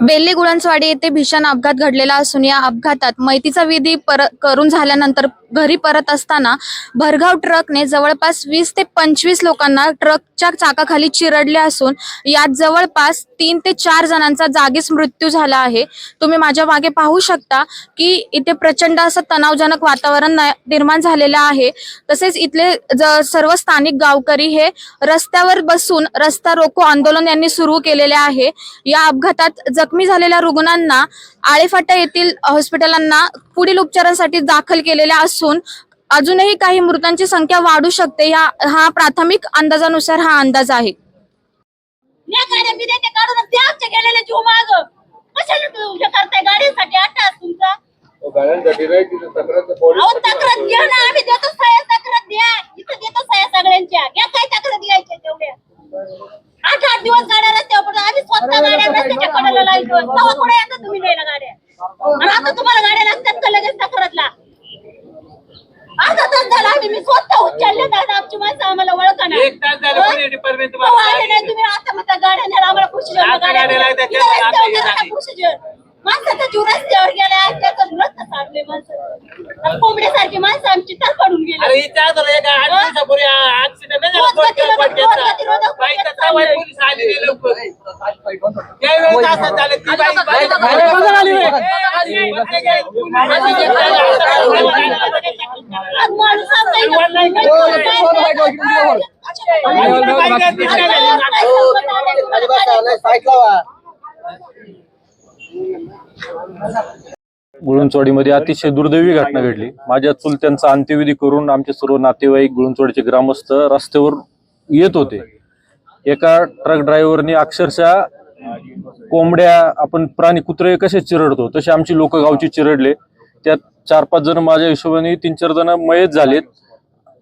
बेल्ली गुळणस्वाडी येथे भीषण अपघात घडलेला असून या अपघातात मैतीचा विधी पर करून झाल्यानंतर घरी परत असताना भरघाव ट्रकने जवळपास वीस ते पंचवीस लोकांना ट्रकच्या चाकाखाली चिरडले असून यात जवळपास तीन ते चार जणांचा जागीच मृत्यू झाला आहे. तुम्ही माझ्या मागे पाहू शकता की इथे प्रचंड असं तणावजनक वातावरण निर्माण झालेलं आहे. तसेच इथले सर्व स्थानिक गावकरी हे रस्त्यावर बसून रस्ता रोको आंदोलन यांनी सुरू केलेले आहे. या अपघातात जखमी झालेल्या रुग्णांना आळेफाटा येथील हॉस्पिटलांना पुढील उपचारांसाठी दाखल केलेल्या असून अजूनही काही मृतांची संख्या वाढू शकते. या हा प्राथमिक अंदाजानुसार हा अंदाज आहे. हे आठ आठ दिवस गाड्या स्वतः गाड्या रस्त्याच्या कडेला लावतो तेव्हा कुठे येतात तुम्ही न्यायला गाड्या. आणि आता तुम्हाला गाड्या लागतात का लगेच तक्रारला? अर्धा तास झाला आम्ही मी स्वतः उचलले दादा आमची माणसं आम्हाला ओळखा नाही एक तास झालं? कोणी डिपार्टमेंट आले नाही तुम्ही आता म्हणता गाड्या न्यायला आम्हाला खुशी आता गाड्या लागतात, आता हे झाली. माणसाचा जीव रस्त्यावर गेला त्याचं रस्ता साधले माणसं कोंबड्यासारखी माणसं आमची तर पडून गेली इथे एक आठ हं? दिवसापूर्वी ऍक्सिडेंट नाही झाला. पोलीस लवकर त्यावेळेस असं झालं ती बाई बाई-. आज माणूस असा? गुळुंचवाडीमध्ये अतिशय दुर्दैवी घटना घडली. माझ्या चुलत्यांचा अंत्यविधी करून आमचे सर्व नातेवाईक गुळुंचवाडीचे ग्रामस्थ रस्त्यावर येत होते. एका ट्रक ड्रायव्हरने अक्षरशः कोंबड्या आपण प्राणी कुत्रे कसे चिरडतो तसे आमची लोक गावची चिरडले. त्यात चार पाच जण माझ्या हिशोबाने तीन चार जण मयत झालेत.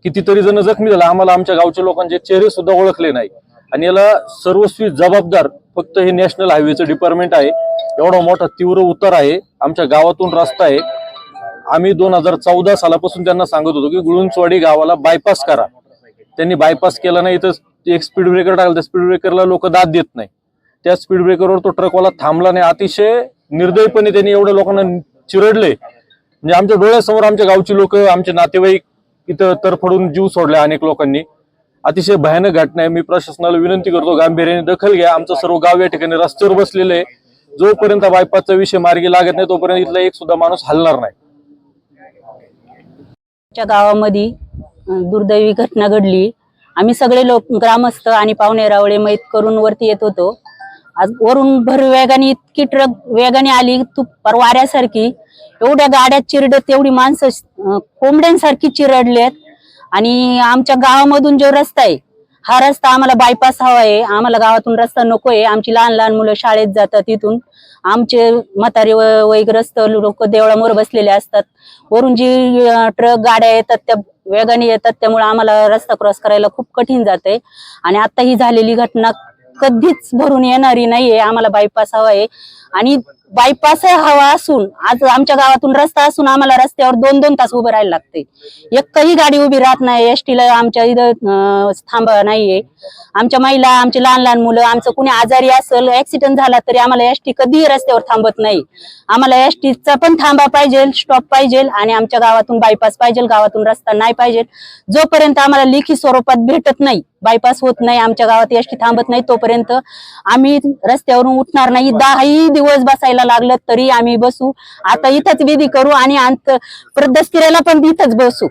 कितीतरी जण जखमी झाले. आम्हाला आमच्या गावच्या लोकांचे चेहरे सुद्धा ओळखले नाही. आणि याला सर्वस्वी जबाबदार फक्त हे नॅशनल हायवेचं डिपार्टमेंट आहे. एवढा मोठा तीव्र उतार आहे. आमच्या गावातून रस्ता आहे. आम्ही दोन हजार चौदा सालापासून त्यांना सांगत होतो की गुळुंचवाडी गावाला बायपास करा. त्यांनी बायपास केला नाही. तर एक स्पीड ब्रेकर टाकला. त्या स्पीड ब्रेकरला लोक दाद देत नाही. त्या स्पीड ब्रेकरवर तो ट्रकवाला थांबला नाही. अतिशय निर्दयपणे त्यांनी एवढ्या लोकांना चिरडले. म्हणजे आमच्या डोळ्यासमोर आमच्या गावची लोक आमचे नातेवाईक इथं तरफडून जीव सोडले अनेक लोकांनी. अतिशय भयानक घटना आहे. मी प्रशासनाला विनंती करतो गांभीर्याने दखल घ्या. आमचं सर्व गाव या ठिकाणी रस्त्यावर बसलेलं आहे. जोपर्यंत बायपासचा विषय मार्गी लागत नाही तोपर्यंत इथला एक सुद्धा माणूस हलणार नाही. आमच्या गावामध्ये दुर्दैवी घटना घडली. आम्ही सगळे लोक ग्रामस्थ आणि पाहुणे रावळे मैत करून वरती येत होतो. आज वरून भर वेगाने इतकी ट्रक वेगाने आली तू परवाऱ्यासारखी एवढ्या गाड्या चिरडत एवढी माणसं कोंबड्यांसारखी चिरडलेत आणि आमच्या गावामधून जो रस्ता आहे हा रस्ता आम्हाला बायपास हवा आहे. आम्हाला गावातून रस्ता नको आहे आमची लहान लहान मुलं शाळेत जातात तिथून आमचे म्हातारे व- वैग्रस्त लोक देवळामोर बसलेले असतात. वरून जी ट्रक गाड्या येतात त्या वेगाने येतात त्यामुळे आम्हाला रस्ता क्रॉस करायला खूप कठीण जाते आणि आता ही झालेली घटना कधीच भरून येणारी नाहीये. आम्हाला बायपास हवा आहे. आणि बायपास हवा असून आज आमच्या गावातून रस्ता असून आम्हाला रस्त्यावर दोन दोन तास उभं राहायला लागते एकही गाडी उभी राहत नाही एसटीला आमच्या इथं थांब थांबा नाहीये. आमच्या महिला आमची लहान लहान मुलं आमचं कुणी आजारी असेल ऍक्सिडेंट झाला तरी आम्हाला एसटी कधीही रस्त्यावर थांबत नाही. आम्हाला एसटीचा पण थांबा पाहिजे स्टॉप पाहिजे आणि आमच्या गावातून बायपास पाहिजे गावातून रस्ता नाही पाहिजे. जोपर्यंत आम्हाला लेखी स्वरूपात भेटत नाही बायपास होत नाही आमच्या गावात एसटी थांबत नाही तोपर्यंत आम्ही रस्त्यावरून उठणार नाही. दहाही दिवस बसायला लागलं तरी आम्ही बसू. आता इथंच विधी करू आणि अंत प्रदस्तिरेला पण इथंच बसू.